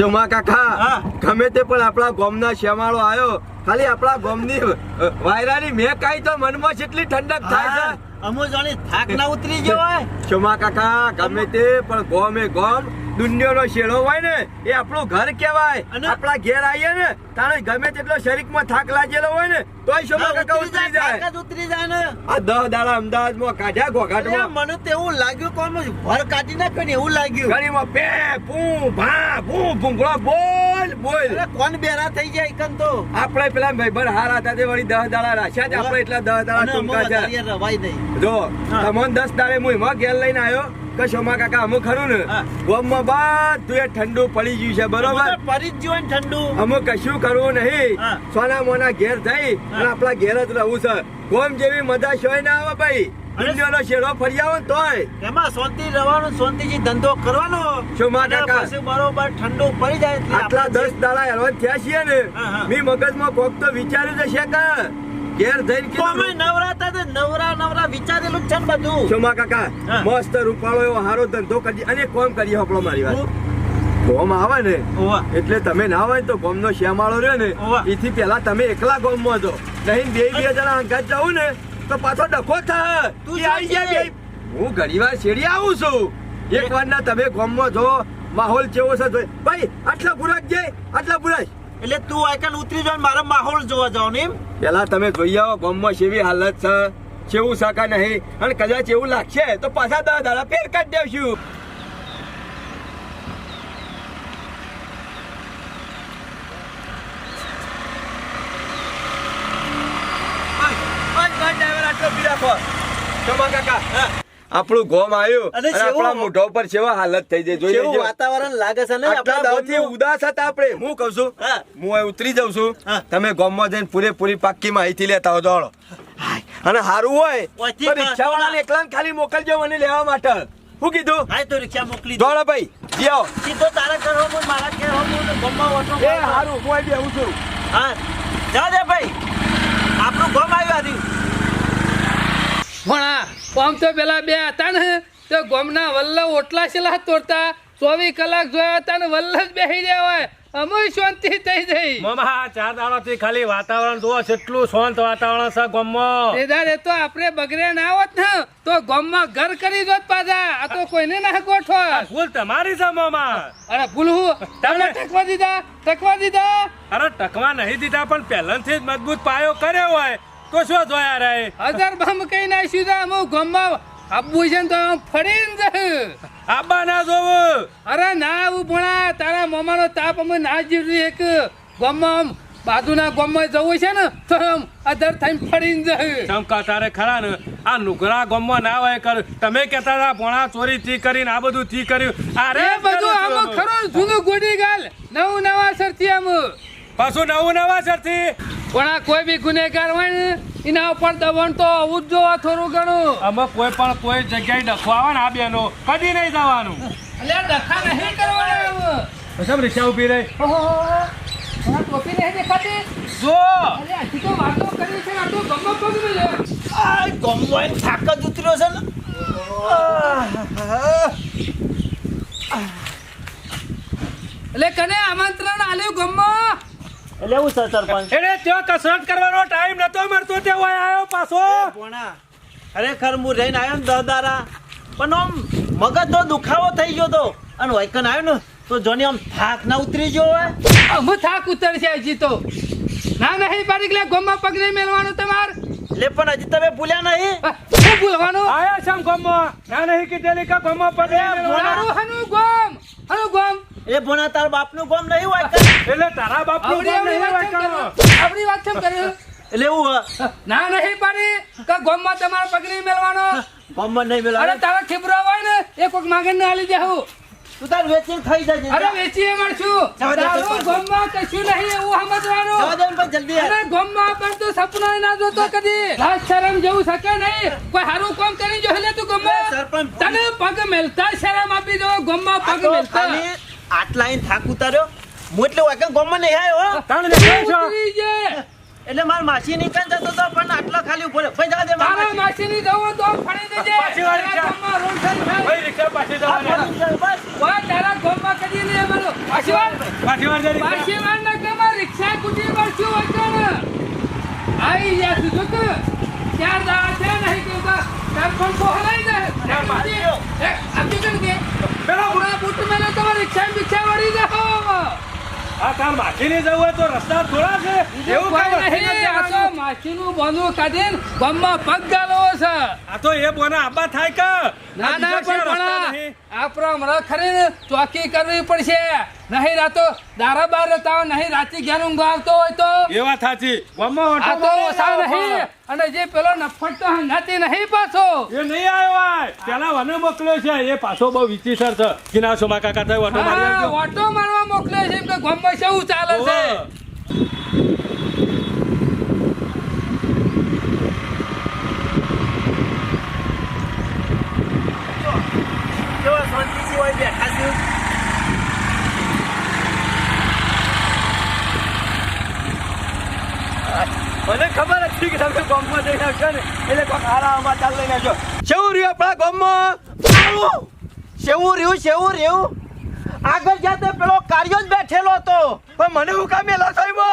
શોમા કાકા. ગમે તે પણ આપણા ગોમના શેમાળો આવ્યો ખાલી આપણા ગોમની વાયરાની મેં કાઈ તો મનમાં જેટલી ઠંડક થાય છે. અમુ જાણી થાક ના ઉતરી ગયો હોય. શોમા કાકા ગમે તે પણ ગોમ ગોમ. દુનિયાનો શેડો હોય ને એ આપણું ઘર કહેવાય. અને- આપણા ઘેર આવીએ ને તારે ગમે તેટલો શરીરમાં થાક લાગેલો હોય ને તોય શોભા કાકા ઉતરી જાય. ઉતરી જાય ને. આ દહ દાડા અમદાવાદમાં કાઢ્યા ઘોઘાટમાં. મને તો એવું લાગ્યું કોમ ભર કાઢી નાખ્યો ને એવું લાગ્યું. ઘણીમાં પે પૂ ભા પૂ ભૂંગળો બોલ બોલ. કોણ બેરા થઈ જાય કન તો? આપણે પેલા ભાઈબંધ હારા હતા તે વળી દહ દાડા રાખ્યા જ આપણે એટલા દહ દાડા ટૂંકા છે. જો. તમને દસ દાડે હું એમાં ઘેર લઈને આવ્યો. શોમા કાકા અમુક ખરું ને. ગોમમાં બધું એ ઠંડુ પડી ગયું છે બરોબર? પડી ગયું ને ઠંડુ. અમુક કશું કરવું નહીં. સોના મોના ઘેર થઈ અને આપણા ઘેર જ રહું છે. ગોમ જેવી મજા શોય ના આવે ભાઈ. દુનિયાનો શેરો ફરી આવો તોય. એમાં શાંતિ રહેવાનું શાંતિથી ધંધો કરવાનો. શું માં કાકા? બરોબર ઠંડુ પડી જાય એટલે આટલા દસ દાડા હેરાન થયા છીએ ને. મી મગજમાં કોક તો વિચાર્યું છે કે ઘેર જઈને કીધું નવરા તો નવરા નવરા વિચારેલું છે ને બધું. ચોમા કાકા? મસ્ત રૂપાળો એવો હારો ધંધો કરી અને કોમ કરી મારી વાત. ગોમ આવે ને. એટલે તમે ના હોય તો ગોમનો શ્યામાળો રહ્યો ને. એથી પેલા તમે એકલા ગોમમાં છો. નહીં બે બે જણા અંગાત જાઉં ને તો પાછો ડખો થાય. તું આવી ગયા હું ઘણી વાર શેરી આવું છું. એક વાર ના તમે ગોમમાં છો માહોલ કેવો છે. ભાઈ આટલા બુરાક જાય આટલા બુરાક. એટલે તું આઈકન ઉતરી જાવ ને મારો માહોલ જોવા જાવ ને પેલા તમે જોઈ આવો ગામમાં કેવી હાલત છે કેવું શાકા નહીં અને કદાચ એવું લાગશે તો પાછા દસ દાડા ફેર કાઢી દેવશું આપણું ગોમ આવ્યું અને આપણા મોઢા ઉપર કેવા હાલત થઈ જાય જોઈ લેજો. વાતાવરણ લાગે છે ને આપણા દાવથી? ઉદાસ હતા આપણે. હું કહું છું હું. ઉતરી જાઉં છું. તમે ગામમાં જઈને પૂરેપૂરી પાક્કી માહિતી લેતા હો દોડો અને સારું હોય તો કા- રિક્ષાવાળાને એકલા ખાલી મોકલજો મને લેવા માટે. શું કીધું? હા તો રિક્ષા મોકલી દોડો ભાઈ જાઓ સીધો તારા ઘર મારા ઘર હું ગમમાં ઓટો એ સારું હું બેહું છું. હા. જા દે ભાઈ આપણું ગમ આવ્યું આથી પણ આ આમ તો પેલા બે હતા ને તો ગોમના વલ્લભ ઓટલા છેલ્લા તોડતા ચોવીસ કલાક જોયા હતા ને વલ્લભ બેસી રહ્યા હોય શાંતિ થઈ જઈ મામા ચાર દાડાથી ખાલી વાતાવરણ જુઓ કેટલું શાંત વાતાવરણ છે ગામમાં. એ તો આપણે બગડે ના હોત ને તો ગામમાં ઘર કરી દોત પાછા આ તો કોઈને ના ગોઠવો ભૂલ તમારી છે મામા. અરે ભૂલવું તમને ટકવા દીધા ટકવા દીધા. અરે ટકવા નહીં દીધા પણ પહેલાથી જ મજબૂત પાયો કર્યો હોય. તો શું જોયા રે હજાર બમ કઈ નાખ્યું છે? અમે ગામમાં આબુ છે ને તો આમ ફરીને જ આબા ના જોવું. અરે ના આવું ભણા તારા મામાનો તાપ અમે ના જીવ્યું એક. ગામમાં બાજુના ગામમાં જવું છે ને તો અધર થઈને ફરીને જાય ચમકા તારે ખરા ને? આ નુગરા ગામમાં ના હોય કર. તમે કહેતા હતા ભોણા ચોરી થી કરીને આ બધું થી કર્યું. અરે બધું આમ ખરું જૂનું ગોડી ગાલ. નવું નવા સરથી આમ. પાછું નવું નવા સરથી પણ આ કોઈ બી ગુનેગાર હોય ને એના ઉપર દબાણ તો આવું જ જોવા થોડું ઘણું. અમે કોઈ પણ કોઈ જગ્યાએ ડખવા આવે ને આ બેનો કદી નહીં જવાનું. એટલે ડખા નહીં કરવાના આમ. રિક્ષા ઊભી રહી? ટોપી નહીં દેખાતી? જો! અરે હજી તો વાતો કરી છે આ તો ગમો પગ. આ થાક જ ઉતર્યો છે ને. એટલે કને આમંત્રણ આલ્યું ગમમાં એટલે એવું છે સરપંચ. એને ત્યાં કસરત કરવાનો ટાઈમ નતો મળતો તે હોય આવ્યો પાછો. પોણા ખરેખર હું રહીને આવ્યો ને દદારા પણ આમ મગજ તો દુખાવો થઈ ગયો તો. અને વૈકન આવ્યો ને તો જોની આમ થાક ના ઉતરી ગયો હોય. અમુ થાક ઉતરશે હજી તો. ના નહીં પાડી એટલે ગમમાં પગ નહીં મેળવાનું તમાર. એટલે પણ હજી તમે ભૂલ્યા નહીં. શું ભૂલવાનું? આયા છે ગોમમાં. ના નહીં કીધેલી કે ગોમમાં પગ ગોમ એ ભણા તાર બાપનું ગમ નહીં હોય એટલે તારા બાપનું આવડી ગમ નહીં હોય? આવડી વાત કેમ કરે? એટલે એવું ના નહીં પાડી કે ગોમમાં તમારો પગ નહીં મેળવાનો ગમમાં નહીં અરે તારા ખીબરો હોય ને એ કોક માંગે ને આલી દેવું તું તાર વેચીને ખાઈ જજે. અરે વેચીએ મળશું તારું. ગોમમાં કશું નહીં એવું જવા સમજવાનું દે ને જલ્દી અરે ગોમમાં પણ તું સપનો ના જોતો કદી. લાજ શરમ જેવું શકે નહીં. કોઈ હારું કામ કરી જો હેલે તું ગોમમાં. તને પગ મેલતા શરમ આપી દો ગોમમાં માં પગ મેલતા. આટલા અહીં થાક ઉતાર્યો હું એટલે વાયકન ગમમાં નહીં આવ્યો હો. તાણ લે? એટલે માર માસી નીકળ જતો તો પણ આટલો ખાલી ઊભો રહે. ભાઈ જવા દે માર માસી. માસીની જવું તો ફરી દેજે પાછી વાળી રિક્ષા જા. રોડ સાઈડ ભાઈ રિક્ષા પાછી જવાની બસ. વા તારા ગોમમાં કરી નહીં અમારું. પાછી વાર. પાછી વાર જરી પાછી વાર ના ગામમાં રિક્ષા કૂટી પડશું હોય તો ને. આઈ જા તું જો કે. ચાર દાડા છે નહીં કે ઊભા. તાર પણ તો હલાઈ જાય. ચાર માસી ગયો. એ, આપી કર કે. પૂરા બૂટ મેલે તમારે રિક્ષા ને બિક્ષા વળી જાઓ. આ તાર માછીની જવું હોય તો રસ્તા થોડા છે. એવું કોઈ નથી આ તો. માછીનું બાંધવું કાઢીને ગામમાં પગ છે. આ તો એ બોના આબા થાય કે. ના ના પણ? આપણા હમણાં ખરી ચોકી કરવી પડશે. નહીં રાતો દારા બાર રહેતા હોય નહીં રાતે ઘેર ઊંઘ આવતો હોય તો? એ વાત સાચી. ગામમાં આ ઓટો તો ઓછા નહીં. અને જે પેલો નફટ તો હંગાતી નહીં પાછો? એ નહીં આવ્યો ભાઈ પેલા વને મોકલ્યો છે. એ પાછો બહુ વિચિત્ર છે. કિના સોમા કાકા થાય ઓટો મારી ઓટો મારવા મોકલે છે એમ કે ગામમાં શું ચાલે છે. બેઠા છે. મને ખબર હતી કે તમે ગામમાં જઈને આવશો ને એટલે કોઈ સારા સમાચાર લઈને આવશો શેવું રહ્યું આપણા ગામમાં. શેવું? રહ્યું શેવું રહ્યું? આગળ જાતે પેલો કાર્યો જ બેઠેલો હતો. પણ મને હું કામ મેલા મો.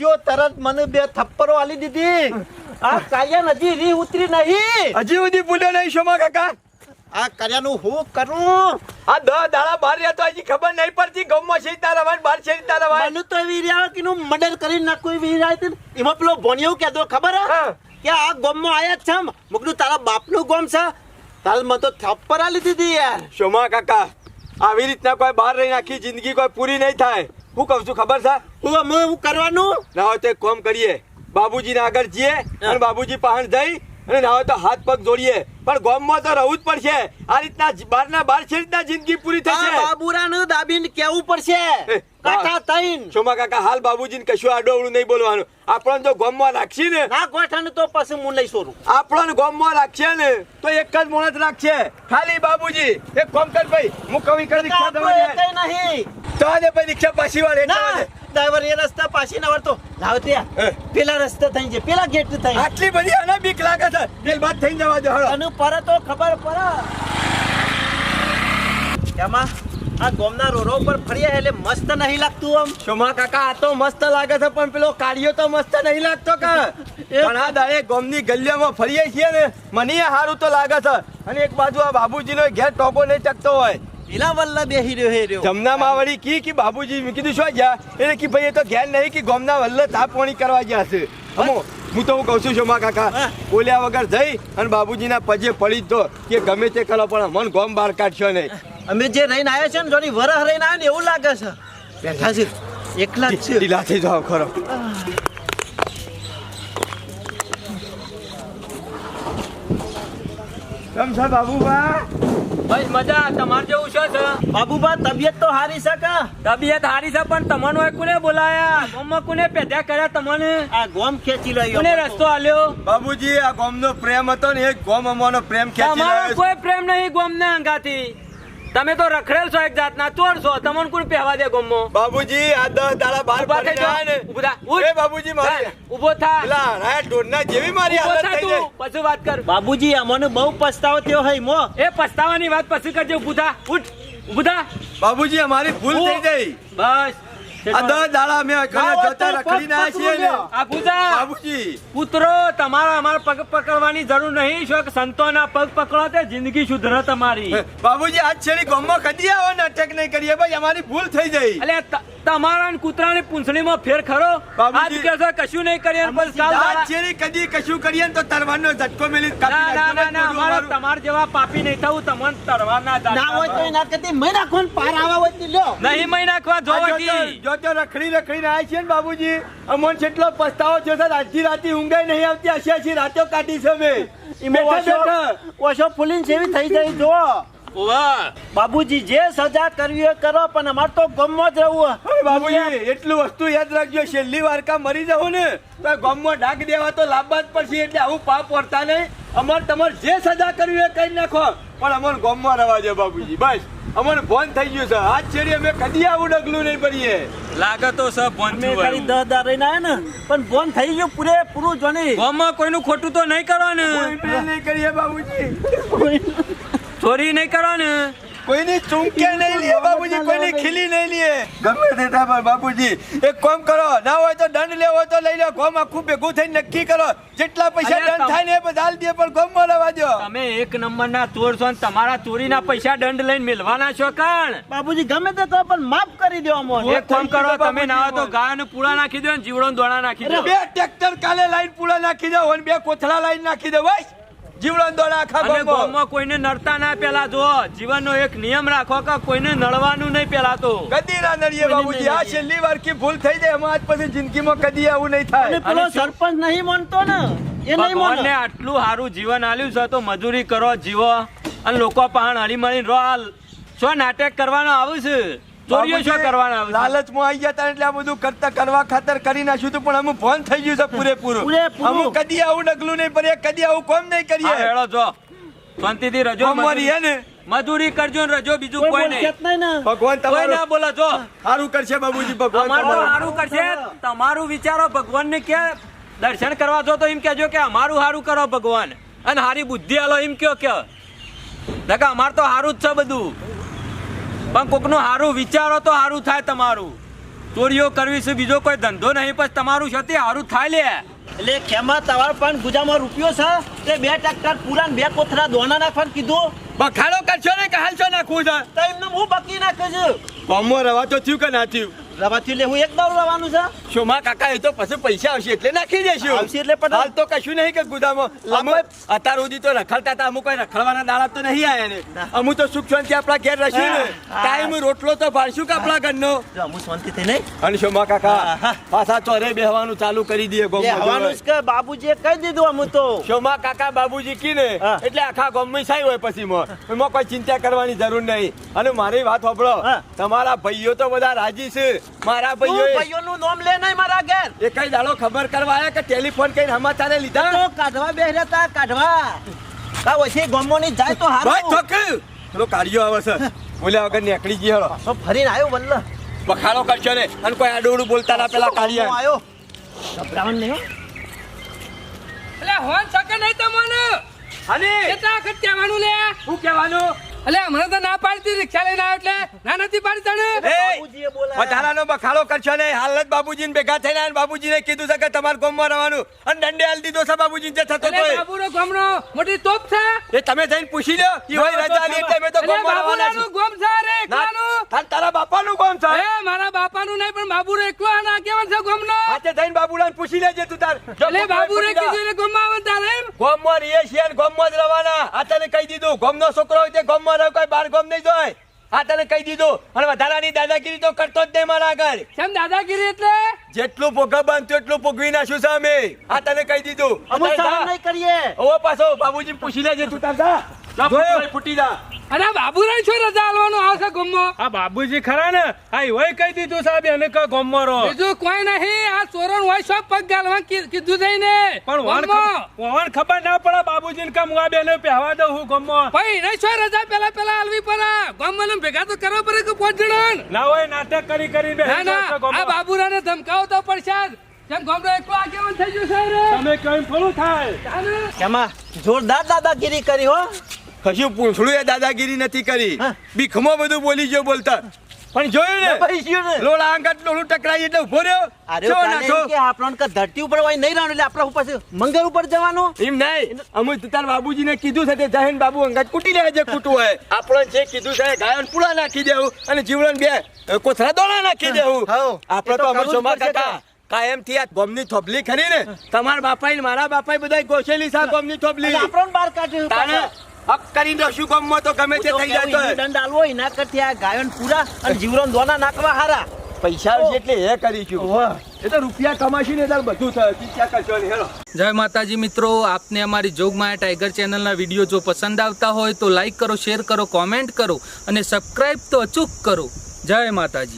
જો તરત મને બે થપ્પરો આલી દીધી. આ કાર્યા નજી રી ઉતરી નહીં. હજી સુધી ભૂલ્યો નહીં શોમા કાકા? આ કર્યાનું હું કરું? આ દ દાડા બહાર રહેતો હજી ખબર નહીં પડતી. ગમમાં છે તારા વાન બહાર છે તારા વાન મને તો એવી રહ્યા કે નું મર્ડર કરી નાખું એવી રહ્યા. એમાં પેલો ભણ્યો કે કહેતો ખબર હે? કે આ ગમમાં આયા છે આમ. મેં તારા બાપનું ગમ છે. તાલ મને તો થપ્પર આલી દીધી યાર. શોમા કાકા આવી રીતના કોઈ બહાર રહી નાખી જિંદગી કોઈ પૂરી નહીં થાય. હું કહું છું ખબર છે? હું હું કરવાનું? ના હોય તો એક કામ કરીએ. બાબુજીને આગળ જઈએ અને બાબુજી પાસે જઈ અને ના હોય તો હાથ પગ જોડીએ. પણ ગામમાં તો રહેવું જ પડશે. આ રીતના બહારના બહાર છે રીતના જિંદગી પૂરી થશે. બાબુરાનું દાબીને કેવું પડશે? કાકા તઈન શોમા કાકા હાલ બાબુજીને કશું આડોવડું નહીં બોલવાનું. આપણને જો ગામમાં રાખશી ને ના ગોઠાનું તો પછી હું લઈ સોરું. આપણને ગામમાં રાખશે ને તો એક જ મોણસ રાખશે. ખાલી બાબુજી એક કામ કર ભાઈ હું કવિ કર રિક્ષા દવા નહીં. તો દે ભાઈ રિક્ષા પાછી વાળે ના ડ્રાઈવર એ રસ્તા પાછી ના વળતો. લાવ ત્યાં. પેલા રસ્તા થઈ જાય. પેલા ગેટ થઈ આટલી બધી અને બીક લાગે છે. દિલ બાદ થઈ જવા દો અને પર તો ખબર પડે. એમાં આ ગોમના રોરો ઉપર ફરીએ એટલે મસ્ત નહીં લાગતું આમ. શોમા કાકા આ તો મસ્ત લાગે છે પણ પેલો કાળિયો તો મસ્ત નહીં લાગતો કે? પણ આ દાડે ગોમની ગલીઓમાં ફરીએ છીએ ને મને સારું તો લાગે છે. અને એક બાજુ આ બાબુજીનો ઘેર ટોપો નહીં ચકતો હોય. પેલા વલ્લા બેહી રહ્યો હે રહ્યો. જમના વળી કી કે બાબુજી મેં કીધું શું ગયા? એટલે કે ભાઈ એ તો ઘેર નહીં કે ગોમના વલ્લે તાપ પાણી કરવા ગયા છે. અમો હું તો હું કહું છું શોમા કાકા બોલ્યા વગર જઈ અને બાબુજીના પજે પડી જ દો. કે ગમે તે કરો પણ મન ગોમ બહાર કાઢશો નહીં. અમે જે રહીને આવ્યા છે ને જોડી વરહ રહીને આવ્યા ને એવું લાગે છે. બેઠા છે. એકલા જ છે. ઢીલા થઈ જાવ ખરો. કેમ છે બાબુબા બસ મજા તમાર જેવું છે છે બાબુબા તબિયત તો હારી છે કા? તબિયત હારી છે પણ તમને ઓય કોને બોલાયા? ગામમાં કોને પેદા કર્યા તમને? આ ગોમ ખેંચી રહ્યો કોને રસ્તો આલ્યો? બાબુજી આ ગોમનો પ્રેમ હતો ને એ ગોમ અમોનો પ્રેમ ખેંચી તમારો કોઈ પ્રેમ નહીં ગામના અંગાથી. તમે તો રખડેલ છો એક જાતના ચોર છો. તમને કોણ પહેવા દે ગમો? બાબુજી આ દસ દાડા બાર ઊભા થઈ. આયા ને. એ બાબુજી મારી થા. થા. પેલા રાયા ઢોરના જેવી મારી હાલત થઈ જાય. પછી વાત કર. બાબુજી અમને બહુ પસ્તાવો થયો હઈ મો. એ પસ્તાવાની વાત પછી કરજે. ઊભો થા ઉઠ. ઊભો થા. બાબુજી અમારી ભૂલ થઈ ગઈ. બસ. પુત્રો તમારા અમારા પગ પકડવાની જરૂર નહીં. છો કે સંતોના પગ પકડો તે જિંદગી સુધરે તમારી. બાબુજી આજ છેડી ગમો કદી આવો ને અટેક નહીં કરીએ. ભાઈ અમારી ભૂલ થઈ જઈ એટલે તમારા ને કૂતરાની પૂંછડીમાં ફેર ખરો? આજ કે છે કશું નહીં કરીએ બસ કાલ આજ કદી કશું કરીએ તો તરવાનો ઝટકો મેલી કાપી ના ના ના ના અમારો. તમાર જેવા પાપી નહીં થવું તમન તરવાના ના ના હોય તો ના કતી મેં નાખો ને પાર આવા હોય તો લ્યો. નહીં મહી નાખવા જોવટી જોતો- જોતો રખડી રખડીને આયા છે ને બાબુજી. અમન કેટલો પસ્તાવો છે સર રાતથી રાતે ઊંઘાઈ નહીં આવતી હશે રાતો કાઢી છે મે બેઠા બેઠા. ઓછો ફૂલીન જેવી થઈ જાય જો ઓવા બાબુજી જે સજા કરવી હોય કરો પણ અમારે તો ગમમાં જ રહેવું બાબુજી એટલું વસ્તુ યાદ રાખજો છેલ્લી વાર કા મરી જાવ ને તો ગામમાં ડાક દેવા તો લાંબા જ પડશે એટલે આવું પાપ વર્તા નહીં. અમાર તમારે જે સજા કરવી હોય કરી નાખો. પણ અમાર ગામમાં રહેવા દો બાબુજી બસ. અમને ફોન થઈ ગયું છે. આજ છેડી અમે કદી આવું ડગલું નહીં ભરીએ. લાગે તો સર ફોન અમે ખાલી દસ દાર રહીને આવ્યા ને પણ ફોન થઈ ગયું પૂરેપૂરું જોની. ગામમાં કોઈનું ખોટું તો નહીં કરો ને. નહીં કરીએ બાબુજી ચોરી નહીં કરો ને કોઈની ચૂંકે નહીં લે બાપુજી કોઈની ખીલી નહીં લે. ગમે તે થાય પણ બાપુજી એક કામ કરો ના હોય તો દંડ લેવો તો લઈ લો. ગોમ આખું ભેગું થઈને નક્કી કરો. જેટલા પૈસા દંડ થાય ને એ બધા આલી દે પણ ગોમ મળવા દો તમે એક નંબરના ચોર છો ને તમારા ચોરીના પૈસા દંડ લઈને મેળવાના છો કાણ? બાપુજી ગમે તે તો પણ માફ કરી દો અમોને. એક કામ કરો તમે ના હોય તો ગાયને પૂળા નાખી દો ને જીવડો દોણા નાખી દો. બે ટ્રેક્ટર કાલે લાઈન પૂરા નાખી દો અને બે કોથળા લાઈન નાખી દો. બસ. જીવડો દોડા આખા ગામમાં. કોઈને નડતા ના પેલા જો જીવનનો એક નિયમ રાખો કે કોઈને નડવાનું નહીં પેલા તો. કદી ના નડીએ બાબુજી. આ છેલ્લી વાર કી ભૂલ થઈ જાય એમાં આજ પછી જિંદગીમાં કદી આવું નહીં થાય. પેલો સરપંચ નહીં માનતો ને એ નહીં ભગવાનને આટલું સારું જીવન આલ્યું છે તો મજૂરી કરો જીવો. અને લોકો પહાણ હળી મળીને રહો છો શું નાટક કરવાનો આવું છે. ચોરીઓ શું બાબુજી, કરવાનો આવું છે લાલચમાં આવી ગયા એટલે આ બધું કરતા કરવા ખાતર કરી નાખ્યું હતું પણ અમે ફોન થઈ ગયું છે પૂરેપૂરું. પૂરેપૂરું. અમે કદી આવું ડગલું નહીં ભરીએ કદી આવું કોમ નહીં કરીએ. હેળો જો. શાંતિથી રજો ગોમમાં ને? મજૂરી કરજો ને રજો બીજું કોઈ નહીં. ને. ભગવાન કોઈ ના બોલો જો. સારું કરશે બાબુજી ભગવાન સારું કરશે. તમારું વિચારો ભગવાનને કે દર્શન કરવા જો તો એમ કેજો કે અમારું સારું કરો ભગવાન. અને હારી બુદ્ધિ આલો એમ કયો કે અમાર તો સારું જ છે બધું. પણ કોકનું સારું વિચારો તો સારું થાય તમારું. ચોરીઓ કરવી છે બીજો કોઈ ધંધો નહીં પછી તમારું છે તે સારું થાય લે. એટલે ખેમા તવાર પણ ગુજામાં રૂપિયો છે? તે બે ટ્રેક્ટર પૂરા બે કોથળા દોના નાખવાનું કીધું? બખાડો કરશો ને કે હાલશો નાખવું છે? તો એમને હું બકી નાખું છું? ગામમાં રવા તો થયું કે ના થયું? રવાથી લે હું એક દાવ રવાનું છે. શોમા કાકા એ તો પછી પૈસા આવશે એટલે નાખી દેશું. આવશે એટલે પણ- હાલ તો કશું નહીં કે ગુદામાં. અમે અત્યાર સુધી તો રખડતા હતા અમુક કોઈ રખડવાના દાડા તો નહીં આવ્યા ને. અમુ તો સુખ શાંતિ આપણા ઘેર રહીશું ને. હા. ટાઈમ રોટલો તો ભાળશું કે આપણા ઘરનો? અમુ શાંતિ થઈ નહીં. અને શોમા કાકા. પાછા ચોરે બેહવાનું ચાલુ કરી દઈએ ગોમ હવાનું કે બાબુજીએ કહી દીધું અમુ તો. શોમા કાકા બાબુજી કીને. એટલે આખા ગામમાં સાઈ હોય પછી માં. એમાં કોઈ ચિંતા કરવાની જરૂર નહીં. અને મારી વાત સાંભળો. તમારા ભાઈઓ તો બધા રાજી છે. મારા ભાઈઓ ભાઈઓનું નામ લે નહીં મારા ઘેર. એ કઈ દાડો ખબર કરવા આયા કે ટેલિફોન કઈ સમાચારે લીધા? તો કાઢવા બેહ્યા તા કાઢવા. કા પછી ગમોની જાય તો ભાઈ ઠક પેલો કાઢ્યો આવે છે. બોલ્યા વગર નીકળી ગયો હેળો. તો ફરીને આવ્યો વલ્લ. બખાડો કરશો ને. અને કોઈ આડોડું બોલતા ના પેલા કાઢ્યા આવ્યો ગભરાવાનું નહીં હો. એટલે હોન શકે નહીં તમને. અને કેટલા વખત કહેવાનું લે? હું કહેવાનું? એટલે હમણાં તો ના પાડતી રિક્ષા લઈને આવ્યો એટલે ના નથી પાડી તને બાબુજીએ. વધારાનો બખાડો કરશો ને હાલ જ બાબુજીને ભેગા થઈને ને બાબુજીને કીધું છે કે તમારે ગામમાં રહેવાનું. અને દંડે હાલ દીધો છે બાબુજી જે થતો તોય. બાબુનો ગામનો મોટી તોપ છે. એ તમે જઈને પૂછી લો ઈ હોય રજા એટલે અમે તો ગામમાં રહેવાના ગોમ છે રે ના, એકલાનું. તાર- બાપાનું ગોમ છે. એ મારા બાપાનું નહીં પણ બાબુનો એકલો આ ના કેવન છે ગોમનો. આજે જઈને બાબુલાને પૂછી લેજે તું તાર. એટલે ગામમાં બાબુ રે પૂછી જા. કીધું એટલે ગોમમાં આવતા રે ગામમાં રહીએ છીએ ને ગામમાં જ રહેવાના. આ તને કહી દીધું ગામનો છોકરો હોય તે ગામમાં રહે કોઈ બાર ગામ નહીં જોય. આ તને કહી દીધું. અને વધારાની દાદાગીરી તો કરતો જ નહીં મારા આગળ. કેમ દાદાગીરી એટલે? જેટલું ભોગા બાંધતું એટલું ભોગવી નાખ્યું છે અમે આ તને કહી દીધું. અમે સહન નહીં કરીએ. ઓ પાછો બાબુજી પૂછી લેજે તું તાર ફૂટી- જા. અને બાબુને છો રજા આલવાનો? આવશે ગોમમાં આ બાબુજી ખરા ને? આ એવાય કહી દીધું સાહેબ એને કે ગોમમાં રહો. બીજું કોઈ નહીં. આ ચોરણ હોય સબ પગ ગાલવા કીધું જઈને પણ વણ ગોમમાં. ખબર ના પડે બાબુજીને કે હું આ બેને પહેવા દઉં હું ગોમમાં ભાઈ નહીં શું રજા પેલા પેલા આલવી પડે. ને ભેગા તો કરવા પડે કે પાંચ જણ ના હોય નાટક કરી કરી ના ના. જશે આ ગોમમાં. બાબુરાને ધમકાવો તો પડશે જ. જેમ ગામનો એકલો આગેવાન થઈ ગયો છે રે. તમે કઈ થાય? એમાં જોરદાર દાદાગીરી કરી હો. કશું પૂંછડું એ દાદાગીરી નથી કરી. ભીખમો બધું બોલી ગયો બોલતા. પણ જોયું ને? લોડા? આંગટ લોલું ટકરાઈ એટલે ઊભો રહ્યો. અરે નાખો. કે આપણને કે ધરતી ઉપર હોય નહીં રહેવાનું એટલે આપણા ઉપર મંગળ ઉપર જવાનું? એમ નહીં. અમે તાર બાબુજીને કીધું છે તે જહેન બાબુ અંગત કૂટી લે જે કૂટવું હોય. આપણને જે કીધું છે ગાયન પૂળા નાખી દેવું અને જીવડન બે કોથરા દોણા નાખી દેવું. આપણે તો અમર અમે સોમા કાકા. કાયમથી આ ગોમની થોબલી ખરી ને. તમારા બાપા ને મારા બાપા બધા ગોસેલી સા ગોમની થોબલી એટલે બાર કાઢ્યું કરી દોશું ગોમમાં તો ગમે તે થઈ જાય તો દંડ આલવો એના કરતી આ ગાયન પૂરા અને જીવરોને દોના નાખવા હારા. પૈસા આવશે એટલે એ કરીશું એ તો રૂપિયા કમાશી ને ત્યારે બધું થાય ચિંતા કરશો નહીં હેલો? જય માતાજી મિત્રો આપને અમારી જોગમાયા ટાઈગર ચેનલના વીડિયો જો પસંદ આવતા હોય તો લાઈક કરો શેર કરો કોમેન્ટ કરો અને સબસ્ક્રાઈબ તો અચૂક કરો. જય માતાજી.